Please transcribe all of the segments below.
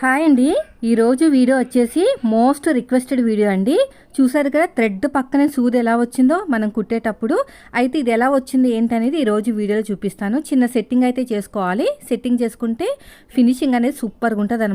Hi అండి. ఈరోజు video వచ్చేసి మోస్ట్ రిక్వెస్టెడ్ వీడియో అండి. చూసారు కదా థ్రెడ్ పక్కనే సూది ఎలా వచ్చిందో మనం కుట్టేటప్పుడు. అయితే ఇది ఎలా వచ్చింది ఏంటనేది ఈరోజు వీడియోలో చూపిస్తాను. చిన్న సెట్టింగ్ అయితే చేసుకోవాలి. సెట్టింగ్ చేసుకుంటే ఫినిషింగ్ అనేది సూపర్గా ఉంటుంది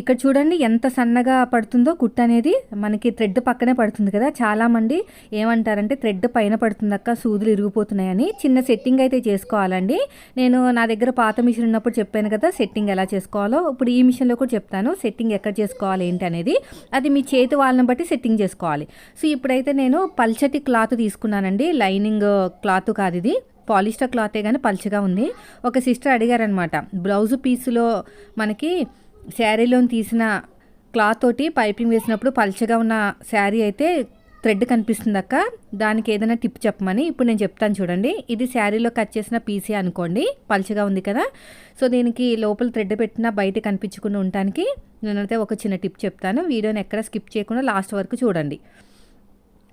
ఇక్కడ చూడండి ఎంత సన్నగా పడుతుందో కుట్ట అనేది మనకి థ్రెడ్ పక్కనే పడుతుంది కదా. చాలామంది ఏమంటారంటే థ్రెడ్ పైన పడుతుంది అక్క సూదులు ఇరిగిపోతున్నాయని. చిన్న సెట్టింగ్ అయితే చేసుకోవాలండి. నేను నా దగ్గర పాత మిషన్ ఉన్నప్పుడు చెప్పాను కదా సెట్టింగ్ ఎలా చేసుకోవాలో. ఇప్పుడు ఈ మిషన్లో కూడా చెప్తాను సెట్టింగ్ ఎక్కడ చేసుకోవాలి ఏంటి అనేది. అది మీ చేతి వాళ్ళని బట్టి సెట్టింగ్ చేసుకోవాలి. సో ఇప్పుడైతే నేను పల్చటి క్లాత్ తీసుకున్నానండి. లైనింగ్ క్లాత్ కాదు ఇది. పాలిస్టర్ క్లాతే కానీ పల్చగా ఉంది. ఒక సిస్టర్ అడిగారనమాట బ్లౌజ్ పీస్లో మనకి శారీలోని తీసిన క్లాత్ తోటి పైపింగ్ వేసినప్పుడు పల్చగా ఉన్న శారీ అయితే థ్రెడ్ కనిపిస్తుంది అక్క. దానికి ఏదైనా టిప్ చెప్పమని ఇప్పుడు నేను చెప్తాను చూడండి. ఇది శారీలో కట్ చేసిన పీసే అనుకోండి. పలుచగా ఉంది కదా. సో దీనికి లోపల థ్రెడ్ పెట్టినా బయట కనిపించకుండా ఉండటానికి నేనైతే ఒక చిన్న టిప్ చెప్తాను. వీడియోని ఎక్కడ స్కిప్ చేయకుండా లాస్ట్ వరకు చూడండి.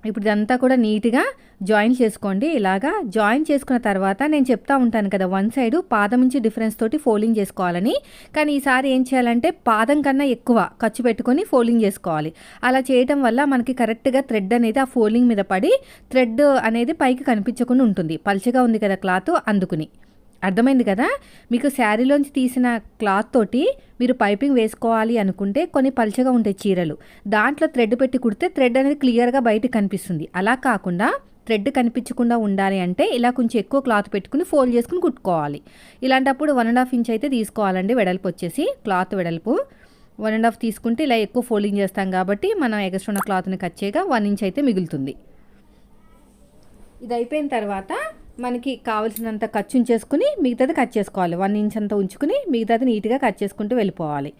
ఇప్పుడు ఇదంతా కూడా నీట్గా జాయిన్ చేసుకోండి. ఇలాగా జాయిన్ చేసుకున్న తర్వాత నేను చెప్తా ఉంటాను కదా వన్ సైడ్ పాదం నుంచి డిఫరెన్స్ తోటి ఫోల్డింగ్ చేసుకోవాలని. కానీ ఈసారి ఏం చేయాలంటే పాదం కన్నా ఎక్కువ ఖర్చు పెట్టుకొని ఫోల్డింగ్ చేసుకోవాలి. అలా చేయటం వల్ల మనకి కరెక్ట్గా థ్రెడ్ అనేది ఆ ఫోల్డింగ్ మీద పడి థ్రెడ్ అనేది పైకి కనిపించకుండా ఉంటుంది. పలుచగా ఉంది కదా క్లాత్ అందుకుని. అర్థమైంది కదా? మీకు శారీలోంచి తీసిన క్లాత్ తోటి మీరు పైపింగ్ వేసుకోవాలి అనుకుంటే కొన్ని పలుచగా ఉంటాయి చీరలు. దాంట్లో థ్రెడ్ పెట్టి కుడితే థ్రెడ్ అనేది క్లియర్గా బయటకు కనిపిస్తుంది. అలా కాకుండా థ్రెడ్ కనిపించకుండా ఉండాలి అంటే ఇలా కొంచెం ఎక్కువ క్లాత్ పెట్టుకుని ఫోల్డ్ చేసుకుని కుట్టుకోవాలి. ఇలాంటప్పుడు వన్ అండ్ హాఫ్ ఇంచ్ అయితే తీసుకోవాలండి వెడల్పు వచ్చేసి క్లాత్ వెడల్పు. వన్ అండ్ హాఫ్ తీసుకుంటే ఇలా ఎక్కువ ఫోల్డింగ్ చేస్తాం కాబట్టి మనం ఎగస్ట్రా ఉన్న క్లాత్ని కట్ చేయగా వన్ ఇంచ్ అయితే మిగులుతుంది. ఇది అయిపోయిన తర్వాత మనకి కావాల్సినంత ఖర్చు ఉంచేసుకుని మిగతాది కట్ చేసుకోవాలి. వన్ ఇంచ్ అంతా ఉంచుకుని మిగతాది నీట్గా కట్ చేసుకుంటూ వెళ్ళిపోవాలి.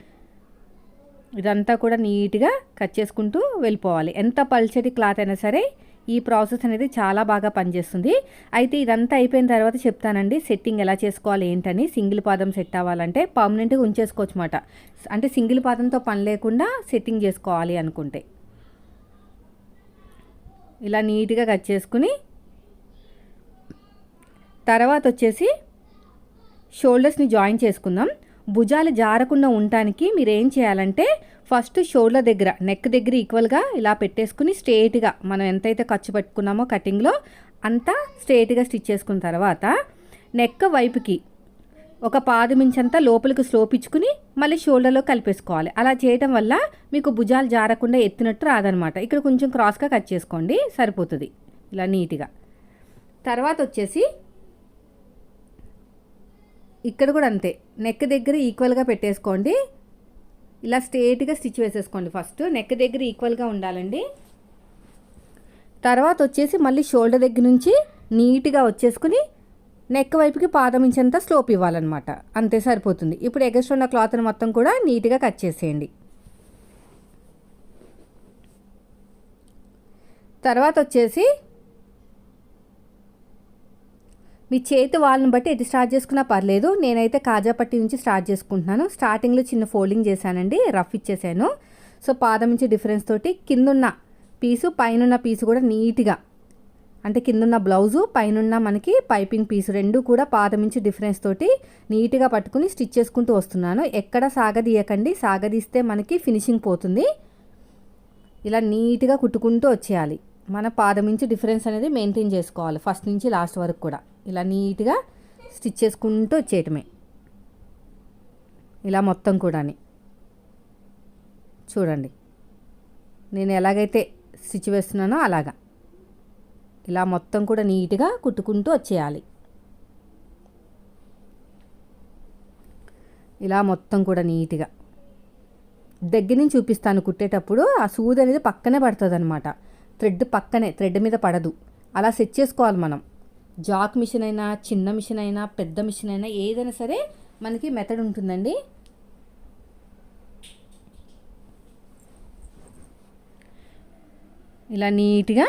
ఇదంతా కూడా నీట్గా కట్ చేసుకుంటూ వెళ్ళిపోవాలి. ఎంత పల్చటి క్లాత్ అయినా సరే ఈ ప్రాసెస్ అనేది చాలా బాగా పనిచేస్తుంది. అయితే ఇదంతా అయిపోయిన తర్వాత చెప్తానండి సెట్టింగ్ ఎలా చేసుకోవాలి ఏంటని. సింగిల్ పాదం సెట్ అవ్వాలంటే పర్మనెంట్గా ఉంచేసుకోవచ్చు అనమాట అంటే సింగిల్ పాదంతో పని లేకుండా సెట్టింగ్ చేసుకోవాలి అనుకుంటే. ఇలా నీట్గా కట్ చేసుకుని తర్వాత వచ్చేసి షోల్డర్స్ని జాయిన్ చేసుకుందాం. భుజాలు జారకుండా ఉండటానికి మీరు ఏం చేయాలంటే ఫస్ట్ షోల్డర్ దగ్గర నెక్ దగ్గర ఈక్వల్గా ఇలా పెట్టేసుకుని స్ట్రేట్గా మనం ఎంతైతే ఖర్చు పెట్టుకున్నామో కటింగ్లో అంతా స్ట్రేట్గా స్టిచ్ చేసుకున్న తర్వాత నెక్ వైపుకి ఒక పాదమించంతా లోపలికి స్లోపించుకుని మళ్ళీ షోల్డర్లో కలిపేసుకోవాలి. అలా చేయటం వల్ల మీకు భుజాలు జారకుండా ఎత్తినట్టు రాదనమాట. ఇక్కడ కొంచెం క్రాస్గా కట్ చేసుకోండి సరిపోతుంది. ఇలా నీట్గా తర్వాత వచ్చేసి ఇక్కడ కూడా అంతే. నెక్ దగ్గర ఈక్వల్గా పెట్టేసుకోండి. ఇలా స్ట్రేట్గా స్టిచ్ వేసేసుకోండి ఫస్ట్ నెక్ దగ్గర ఈక్వల్గా ఉండాలండి. తర్వాత వచ్చేసి మళ్ళీ షోల్డర్ దగ్గర నుంచి నీట్గా వచ్చేసుకుని నెక్ వైపుకి పాదం ఇంచంతా స్లోప్ ఇవ్వాలన్నమాట. అంతే సరిపోతుంది. ఇప్పుడు ఎగస్ట్ ఉన్న క్లాత్ని మొత్తం కూడా నీట్గా కట్ చేసేయండి. తర్వాత వచ్చేసి మీ చేతి వాళ్ళని బట్టి ఎటు స్టార్ట్ చేసుకున్నా పర్లేదు. నేనైతే కాజాపట్టి నుంచి స్టార్ట్ చేసుకుంటున్నాను. స్టార్టింగ్లో చిన్న ఫోల్డింగ్ చేశానండి. రఫ్ ఇచ్చేసాను. సో పాదం నుంచి డిఫరెన్స్ తోటి కిందున్న పీసు పైనున్న పీసు కూడా నీట్గా అంటే కిందున్న బ్లౌజు పైనున్న మనకి పైపింగ్ పీసు రెండు కూడా పాదం నుంచి డిఫరెన్స్ తోటి నీట్గా పట్టుకుని స్టిచ్ చేసుకుంటూ వస్తున్నాను. ఎక్కడ సాగదీయకండి. సాగదీస్తే మనకి ఫినిషింగ్ పోతుంది. ఇలా నీట్గా కుట్టుకుంటూ వచ్చేయాలి. మన పాదం నుంచి డిఫరెన్స్ అనేది మెయింటైన్ చేసుకోవాలి. ఫస్ట్ నుంచి లాస్ట్ వరకు కూడా. ఇలా నీట్గా స్టిచ్ చేసుకుంటూ వచ్చేయటమే. ఇలా మొత్తం కూడా చూడండి. నేను ఎలాగైతే స్టిచ్ వేస్తున్నానో అలాగా. ఇలా మొత్తం కూడా నీట్గా కుట్టుకుంటూ వచ్చేయాలి. ఇలా మొత్తం కూడా నీట్గా. దగ్గర నుంచి చూపిస్తాను కుట్టేటప్పుడు ఆ సూది అనేది పక్కనే పడుతుంది అనమాట థ్రెడ్ పక్కనే థ్రెడ్ మీద పడదు. అలా సెట్ చేసుకోవాలి మనం. జాక్ మిషన్ అయినా చిన్న మిషన్ అయినా పెద్ద మిషన్ అయినా ఏదైనా సరే మనకి మెథడ్ ఉంటుందండి. ఇలా నీట్గా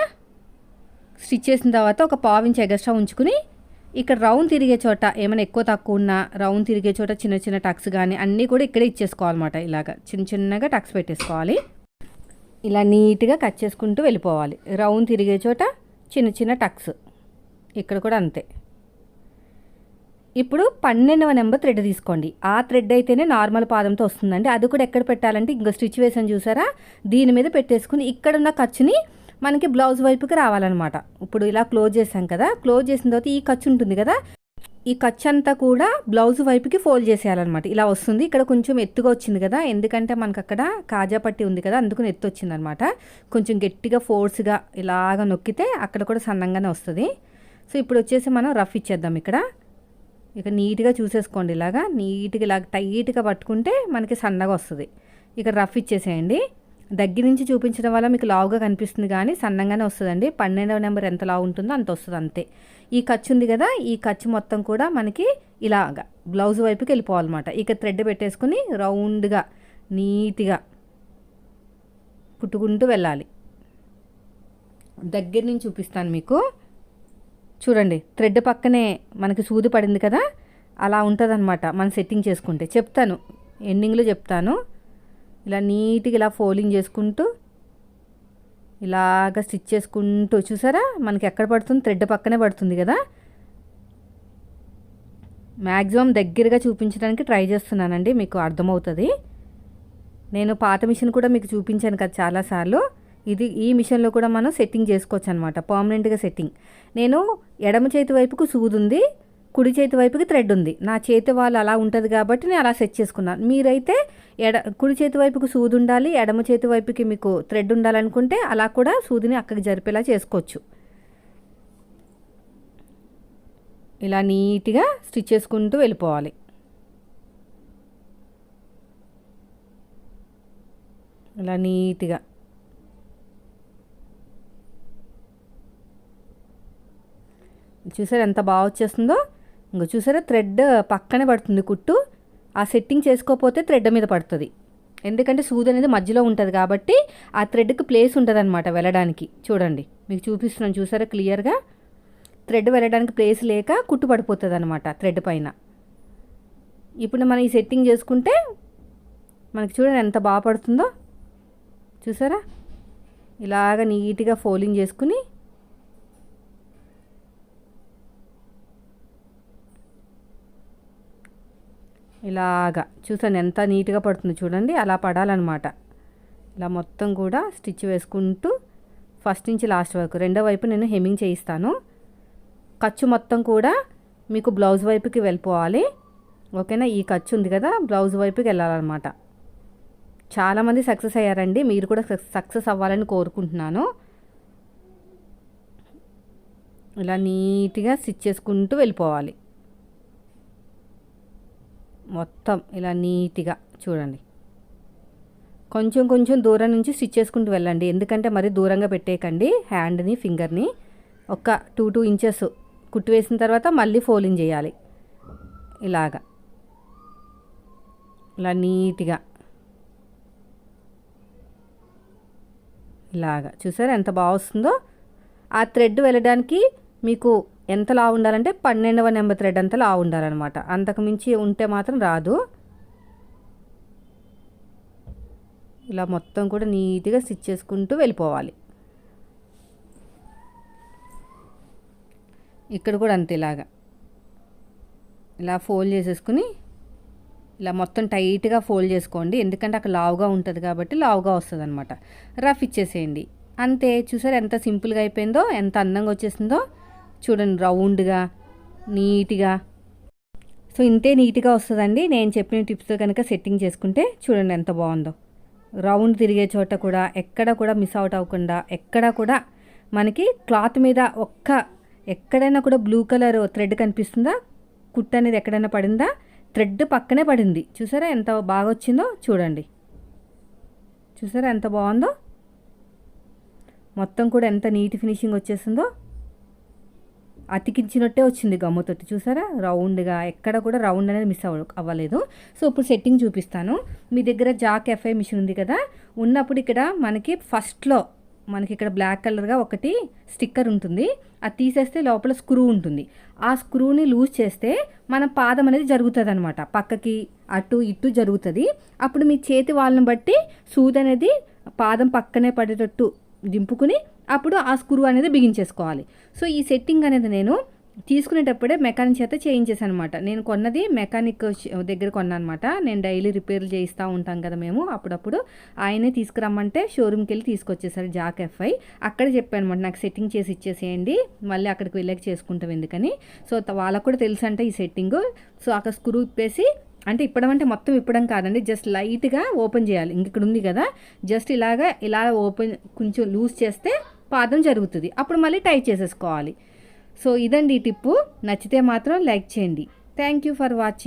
స్టిచ్ చేసిన తర్వాత ఒక పావించి ఎగస్ట్రా ఉంచుకుని ఇక్కడ రౌండ్ తిరిగే చోట ఏమైనా ఎక్కువ తక్కువ ఉన్నా రౌండ్ తిరిగే చోట చిన్న చిన్న టక్స్ కానీ అన్నీ కూడా ఇక్కడే ఇచ్చేసుకోవాలన్నమాట ఇలాగ. చిన్న చిన్నగా టక్స్ పెట్టేసుకోవాలి. ఇలా నీట్గా కట్ చేసుకుంటూ వెళ్ళిపోవాలి. రౌండ్ తిరిగే చోట చిన్న చిన్న టక్స్. ఇక్కడ కూడా అంతే. ఇప్పుడు పన్నెండవ నెంబర్ థ్రెడ్ తీసుకోండి. ఆ థ్రెడ్ అయితేనే నార్మల్ పాదంతో వస్తుందండి. అది కూడా ఎక్కడ పెట్టాలంటే ఇంకో స్టిచ్ వేసాను చూసారా? దీని మీద పెట్టేసుకుని ఇక్కడున్న ఖర్చుని మనకి బ్లౌజ్ వైపుకి రావాలన్నమాట. ఇప్పుడు ఇలా క్లోజ్ చేసాం కదా? క్లోజ్ చేసిన తర్వాత ఈ ఖర్చు ఉంటుంది కదా? ఈ ఖర్చు అంతా కూడా బ్లౌజ్ వైపుకి ఫోల్డ్ చేసేయాలన్నమాట. ఇలా వస్తుంది. ఇక్కడ కొంచెం ఎత్తుగా వచ్చింది కదా? ఎందుకంటే మనకు అక్కడ కాజా పట్టి ఉంది కదా? అందుకని ఎత్తు వచ్చింది అనమాట కొంచెం గట్టిగా ఫోర్స్గా ఇలాగ నొక్కితే అక్కడ కూడా సన్నంగానే వస్తుంది. సో ఇప్పుడు వచ్చేసి మనం రఫ్ ఇచ్చేద్దాం ఇక్కడ. ఇక నీట్గా చూసేసుకోండి ఇలాగా. నీట్గా ఇలాగ టైట్గా పట్టుకుంటే మనకి సన్నగా వస్తుంది. ఇక్కడ రఫ్ ఇచ్చేసేయండి. దగ్గర నుంచి చూపించడం వల్ల మీకు లావుగా కనిపిస్తుంది కానీ సన్నంగానే వస్తుందండి. పన్నెండవ నెంబర్ ఎంత లావు ఉంటుందో అంత వస్తుంది అంతే. ఈ ఖర్చు ఉంది కదా ఈ ఖర్చు మొత్తం కూడా మనకి ఇలాగా బ్లౌజ్ వైపుకి వెళ్ళిపోవాలన్నమాట. ఇక థ్రెడ్ పెట్టేసుకుని రౌండ్గా నీట్గా కుట్టుకుంటూ వెళ్ళాలి. దగ్గర నుంచి చూపిస్తాను మీకు. చూడండి థ్రెడ్ పక్కనే మనకి సూది పడింది కదా అలా ఉంటుంది అనమాట మనం సెట్టింగ్ చేసుకుంటే. చెప్తాను ఎండింగ్లో చెప్తాను. ఇలా నీట్గా ఇలా ఫోలింగ్ చేసుకుంటూ ఇలాగ స్టిచ్ చేసుకుంటూ చూసారా? మనకి ఎక్కడ పడుతుంది? థ్రెడ్ పక్కనే పడుతుంది కదా. మ్యాక్సిమం దగ్గరగా చూపించడానికి ట్రై చేస్తున్నానండి మీకు అర్థమవుతుంది. నేను పాత మిషన్ కూడా మీకు చూపించాను కదా చాలాసార్లు. ఇది ఈ మిషన్లో కూడా మనం సెట్టింగ్ చేసుకోవచ్చు అనమాట పర్మనెంట్గా సెట్టింగ్. నేను ఎడమ చేతి వైపుకు సూదుంది కుడి చేతి వైపుకి థ్రెడ్ ఉంది. నా చేతి వాళ్ళు అలా ఉంటుంది కాబట్టి నేను అలా సెట్ చేసుకున్నాను మీరైతే ఎడ కుడి చేతి వైపుకి సూది ఉండాలి ఎడమ చేతి వైపుకి మీకు థ్రెడ్ ఉండాలనుకుంటే అలా కూడా సూదిని అక్కడికి జరిపేలా చేసుకోవచ్చు. ఇలా నీట్గా స్టిచ్ చేసుకుంటూ వెళ్ళిపోవాలి. ఇలా నీట్గా. చూసారా ఎంత బాగా వచ్చేస్తుందో? ఇంకా చూసారా? థ్రెడ్ పక్కనే పడుతుంది కుట్టు. ఆ సెట్టింగ్ చేసుకోకపోతే థ్రెడ్ మీద పడుతుంది. ఎందుకంటే సూది అనేది మధ్యలో ఉంటుంది కాబట్టి ఆ థ్రెడ్కి ప్లేస్ ఉంటుంది అనమాట వెళ్ళడానికి. చూడండి మీకు చూపిస్తున్నాను చూసారా క్లియర్గా? థ్రెడ్ వెళ్ళడానికి ప్లేస్ లేక కుట్టు పడిపోతుంది అనమాట థ్రెడ్ పైన. ఇప్పుడు మనం ఈ సెట్టింగ్ చేసుకుంటే మనకి చూడండి ఎంత బాగా పడుతుందో. చూసారా? ఇలాగ నీట్గా ఫోల్డింగ్ చేసుకుని ఇలాగా. చూసాను ఎంత నీట్గా పడుతుందో చూడండి అలా పడాలన్నమాట. ఇలా మొత్తం కూడా స్టిచ్ వేసుకుంటూ ఫస్ట్ నుంచి లాస్ట్ వరకు. రెండో వైపు నేను హెమ్మింగ్ చేయిస్తాను. ఖర్చు మొత్తం కూడా మీకు బ్లౌజ్ వైపుకి వెళ్ళిపోవాలి. ఓకేనా? ఈ ఖర్చు ఉంది కదా బ్లౌజ్ వైపుకి వెళ్ళాలన్నమాట. చాలామంది సక్సెస్ అయ్యారండి. మీరు కూడా సక్సెస్ అవ్వాలని కోరుకుంటున్నాను. ఇలా నీట్గా స్టిచ్ చేసుకుంటూ వెళ్ళిపోవాలి. మొత్తం ఇలా నీట్గా చూడండి. కొంచెం కొంచెం దూరం నుంచి స్టిచ్ చేసుకుంటూ వెళ్ళండి. ఎందుకంటే మరి దూరంగా పెట్టేయకండి హ్యాండ్ని ఫింగర్ని. ఒక టూ టూ ఇంచెస్ కుట్టు వేసిన తర్వాత మళ్ళీ ఫోలింగ్ చేయాలి. ఇలాగా. ఇలా నీట్గా. ఇలాగా. చూసారా ఎంత బాగా వస్తుందో? ఆ థ్రెడ్ వెళ్ళడానికి మీకు ఎంత లావు ఉండాలంటే పన్నెండవ నెంబర్ థ్రెడ్ అంత లావు ఉండాలన్నమాట. అంతకుమించి ఉంటే మాత్రం రాదు. ఇలా మొత్తం కూడా నీట్గా స్టిచ్ చేసుకుంటూ వెళ్ళిపోవాలి. ఇక్కడ కూడా అంతే ఇలాగా. ఇలా ఫోల్డ్ చేసేసుకుని ఇలా మొత్తం టైట్గా ఫోల్డ్ చేసుకోండి. ఎందుకంటే అక్కడ లావుగా ఉంటుంది కాబట్టి లావుగా వస్తుంది అనమాట రఫ్ ఇచ్చేసేయండి. అంతే చూసారు ఎంత సింపుల్గా అయిపోయిందో ఎంత అందంగా వచ్చేసిందో. చూడండి రౌండ్గా నీట్గా. సో ఇంతే నీట్గా వస్తుందండి. నేను చెప్పిన టిప్స్తో కనుక సెట్టింగ్ చేసుకుంటే చూడండి ఎంత బాగుందో. రౌండ్ తిరిగే చోట కూడా ఎక్కడ కూడా మిస్ అవుట్ అవ్వకుండా ఎక్కడ కూడా మనకి క్లాత్ మీద ఒక్క ఎక్కడైనా కూడా బ్లూ కలర్ థ్రెడ్ కనిపిస్తుందా? కుట్ అనేది ఎక్కడైనా పడిందా? థ్రెడ్ పక్కనే పడింది. చూసారా ఎంత బాగా వచ్చిందో? చూడండి. చూసారా ఎంత బాగుందో? మొత్తం కూడా ఎంత నీట్ ఫినిషింగ్ వచ్చేసిందో? అతికించినట్టే వచ్చింది గమ్ముతోటి. చూసారా? రౌండ్గా. ఎక్కడ కూడా రౌండ్ అనేది మిస్ అవ్వ అవ్వలేదు. సో ఇప్పుడు సెట్టింగ్ చూపిస్తాను. మీ దగ్గర జాక్ ఎఫ్ఐ మిషన్ ఉంది కదా? ఉన్నప్పుడు ఇక్కడ మనకి ఫస్ట్లో మనకి ఇక్కడ బ్లాక్ కలర్గా ఒకటి స్టిక్కర్ ఉంటుంది. అది తీసేస్తే లోపల స్క్రూ ఉంటుంది. ఆ స్క్రూని లూజ్ చేస్తే మన పాదం అనేది జరుగుతుంది అనమాట పక్కకి అటు ఇటు జరుగుతుంది. అప్పుడు మీ చేతి వాళ్ళని బట్టి సూద్ అనేది పాదం పక్కనే పడేటట్టు దింపుకుని అప్పుడు ఆ స్క్రూ అనేది బిగించేసుకోవాలి. సో ఈ సెట్టింగ్ అనేది నేను తీసుకునేటప్పుడే మెకానిక్ చేత చేయించేసాను అనమాట నేను కొన్నది మెకానిక్ దగ్గర కొన్నాను అనమాట నేను డైలీ రిపేర్లు చేయిస్తూ ఉంటాం కదా మేము అప్పుడప్పుడు ఆయనే తీసుకురమ్మంటే షోరూమ్కి వెళ్ళి తీసుకొచ్చేసారు జాక్ ఎఫ్ఐ. అక్కడ చెప్పాను అనమాట నాకు సెట్టింగ్ చేసి ఇచ్చేసేయండి మళ్ళీ అక్కడికి వెళ్ళాక చేసుకుంటాం ఎందుకని. సో వాళ్ళకు కూడా తెలుసు అంటే ఈ సెట్టింగ్. సో అక్కడ స్క్రూ ఇప్పేసి అంటే ఇప్పడం అంటే మొత్తం ఇప్పడం కాదండి జస్ట్ లైట్గా ఓపెన్ చేయాలి. ఇంక ఇక్కడ ఉంది కదా జస్ట్ ఇలాగా ఇలా ఓపెన్ కొంచెం లూజ్ చేస్తే పాదం జరుగుతుంది. అప్పుడు మళ్ళీ టైట్ చేసేసుకోవాలి. సో ఇదండి ఈ టిప్పు. నచ్చితే మాత్రం లైక్ చేయండి. Thank you for watching